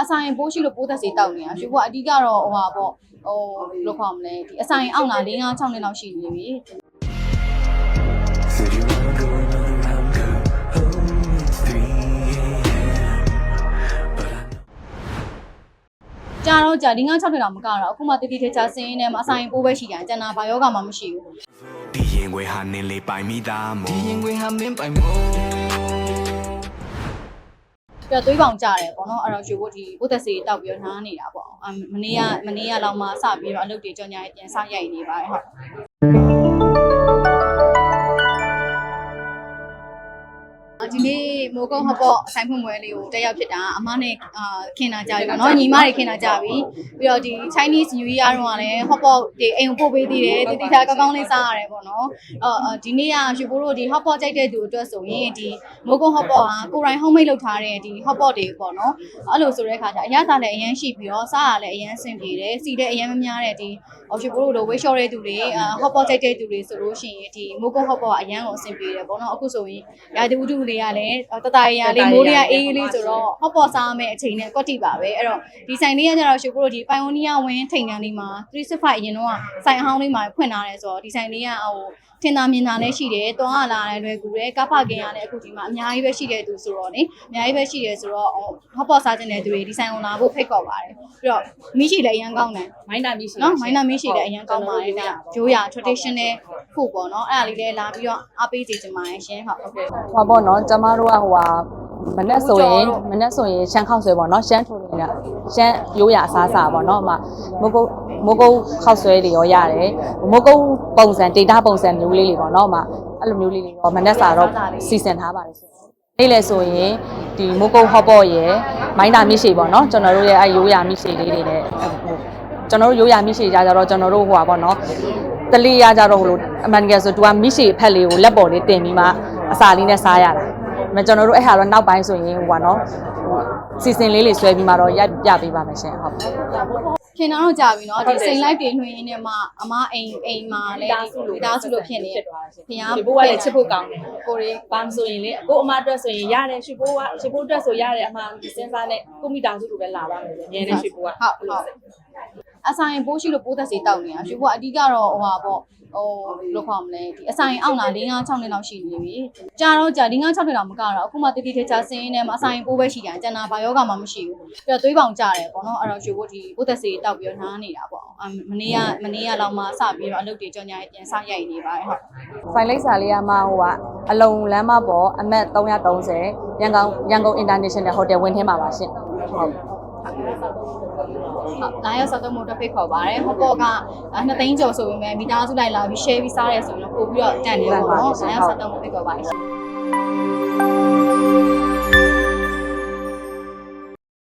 အဆိုင်ပိုးရှိလို့ပိုးသက်စေတောက်နေတာရွှေဘွားအဓိကတော့ဟိုဟာပေါ့ဟိုဘယ်လိုခေါ်မလဲဒီအဆိုင်အောက်လာ၄၅6နှစ်လောက်ရှိနေပြီ Said you wanna go another round, girl. Oh, it's 3 a.m. But I know. ကြာတော့ကြာ၄၅6နှစ်လောက်မကတော့အခုမှတိတိကျကျစင်းရင်းထဲမှာအဆိုင်ပိုးပဲရှိတာကျန်တာဘာယောဂမှမရှိဘူး ဒီရင်ခွေဟာနင်းလေးပိုင်မိသားမို့ဒီရင်ခွေဟာမင်းပိုင်မို့ပြသွေးပေါင်ကြတယ်ပေါ့နော်အဲ့တော့ရွှေဘွားဒီပိုးသက်စေတောက်ပြီးတော့နားနေတာပေါ့အမမနေ့ကမနေ့ကလောက်မှစပြီးတော့အလုပ်တွေကြောင်ညာပြန်စရိုက်နေပါတယ်ဟုတ် မိုးကုန်းဟပေါ့အဆိုင်ဖွင့်ပွဲလေးကိုတက်ရောက်ဖြစ်တာအမနဲ့အာခင်တာကြပြီပေါ့နော်ညီမတွေခင်တာကြပြီပြီးတော့ဒီ Chinese New Year တုန်းကလည်းဟပေါ့ဒီအိမ်ကိုပို့ပေးသေးတယ်တိတိကျကျကောင်းကောင်းလေးစားရတယ်ပေါ့နော်အော်အော်ဒီနေ့ကရွှေဘိုးတို့ဒီဟပေါ့ကြိုက်တဲ့သူအတွက်ဆိုရင်ဒီမိုးကုန်းဟပေါ့ဟာကိုယ်တိုင် homemade လုပ်ထားတဲ့ဒီဟပေါ့တွေပေါ့နော်အဲ့လိုဆိုတဲ့အခါကျအရသာလည်းအရန်ရှိပြီးတော့စားရလည်းအရန်ဆင်ပြေတယ်စီတဲ့အရန်မများတဲ့ဒီအော်ရွှေဘိုးတို့လိုဝေးလျှော့တဲ့သူတွေအာဟပေါ့ကြိုက်တဲ့သူတွေဆိုလို့ရှိရင်ဒီမိုးကုန်းဟပေါ့ကအရန်ကိုအဆင်ပြေတယ်ပေါ့နော်အခုဆိုရင်ရာသီဥတုလေးကလည်းတတရရလေးမိုးလေးကအေးအေးလေးဆိုတော့ဟပေါ့စားမယ်အချိန်နဲ့ကွက်တိပါပဲအဲ့တော့ဒီဆိုင်လေးကကျတော့ရွှေဘိုးတို့ဒီပိုင်အိုနီးယားဝင်းထိန်တန်းလေးမှာ365အရင်တော့ဆိုင်အဟောင်းလေးမှာဖွင့်ထားတယ်ဆိုတော့ဒီဆိုင်လေးကဟိုထင်သာမြင်သာလည်းရှိတယ်။တွားလာတယ်လွယ်ကူတယ်။ကဖခင်ရလည်းအခုဒီမှာအများကြီးပဲရှိတဲ့သူဆိုတော့လေအများကြီးပဲရှိတယ်ဆိုတော့ဟော့ပေါ့စားခြင်းတဲ့သူတွေဒီဆိုင်အောင်လာဖို့ဖိတ်ခေါ်ပါတယ်။ပြီးတော့မိရှိလည်းအရန်ကောင်းတယ်မိုင်းတာမရှိ။နော်မိုင်းနာမိရှိလည်းအရန်ကောင်းပါတယ်ဒါရိုးရာ traditional food ပေါ့နော်။အဲ့ဒါလေးလည်းလာပြီးတော့အားပေးစီချင်ပါတယ်ရှင်။ဟုတ်ဟုတ်ကဲ့ဟောပေါ့နော်ကျမတို့ကဟိုဟာမနဲ့ဆိုရင်မနဲ့ဆိုရင်ရှမ်းခောက်ဆွဲပေါ့နော်ရှမ်းထိုးနေတာရှမ်းရိုးရာအစားအစာပေါ့နော်အမမိုးကုတ်မိုးကုတ်ခောက်ဆွဲတွေရောရတယ်မိုးကုတ်ပုံစံဒေတာပုံစံမျိုးလေးတွေပေါ့နော်အမအဲ့လိုမျိုးလေးတွေရောမနဲ့စာတော့စီစဉ်ထားပါတယ်ရှင်နေ့လေဆိုရင်ဒီမိုးကုတ်ဟော့ပေါ့ရယ်မိုင်းတာမြစ်ရှည်ပေါ့နော်ကျွန်တော်တို့ရဲ့အဲရိုးရာမြစ်ရှည်လေးတွေနဲ့ဟိုကျွန်တော်တို့ရိုးရာမြစ်ရှည်ကြကြတော့ကျွန်တော်တို့ဟိုပါပေါ့နော် တလေးရကြတော့ဟိုလိုအမှန်တကယ်ဆိုသူကမြစ်ရှည်ဖက်လေးကိုလက်ပေါ်လေးတင်ပြီးမှအစာလေးနဲ့စားရတာမကျွန်တော်တို့အဲ့ဟာတော့နောက်ပိုင်းဆိုရင်ဟိုပါနော်စီစဉ်လေးလေးဆွဲပြီးမှတော့ရိုက်ပြပေးပါမယ်ရှင်ဟုတ်ခင်ဗျားတို့ကြာပြီနော်ဒီစိန်လိုက်တွေနှွှင်းရင်းနဲ့မှအမအိမ်အိမ်မှာလည်းဒီသားစုလို့ဖြစ်နေတယ်ခင်ဗျားဒီဘိုးကလည်းချစ်ဖို့ကောင်းတယ်ကိုရီဘာမဆိုရင်လေကိုအမအတွက်ဆိုရင်ရတယ်ရွှေဘိုးကရွှေဘိုးအတွက်ဆိုရတယ်အမစဉ်းစားနဲ့ကိုမိသားစုလိုပဲလာပါမယ်လေငယ်နေရွှေဘိုးကဟုတ်ဟုတ် အဆိုင်ပိုးရှိလို့ပိုးသက်စေတောက်နေတာရွှေဘွားအဓိကတော့ဟိုဟာပေါ့ဟိုဘယ်လိုခေါ်မလဲဒီအဆိုင်အောက်လာ၄၅6နှစ်လောက်ရှိနေပြီကြာတော့ကြာ၄၅6နှစ်လောက်မကတော့အခုမှတိတိကျကျစင်းရင်းထဲမှာအဆိုင်ပိုးပဲရှိတာကျန်တာဘာယောဂမှမရှိဘူးပြီးတော့သွေးပေါင်ကြတယ်ပေါ့နော်အဲ့တော့ရွှေဘွားဒီပိုးသက်စေတောက်ပြီးတော့နားနေတာပေါ့အမနေ့ကမနေ့ကလောက်မှစပြီးတော့အလုပ်တွေကြောင်ညာပြန်စရိုက်နေပါတယ်ဟုတ်ဆိုင်လိပ်စာလေးကမှဟိုကအလုံလမ်းမပေါ်အမတ်330ရန်ကုန်ရန်ကုန် International Hotel ဝင်ထင်းပါပါရှင်ဟုတ် ဟုတ်လာရောက်စားတော့မို့တစ်ဖိတ်ခေါ်ပါတယ်ဟောပေါ့ကနှစ်သိန်းကျော်ဆိုပေမဲ့မိသားစုလိုက်လာပြီး share ပြီးစားရဲဆိုရင်တော့ပို့ပြီးတော့တန်နေပါတော့လာရောက်စားတော့မို့ဖိတ်ခေါ်ပါတယ်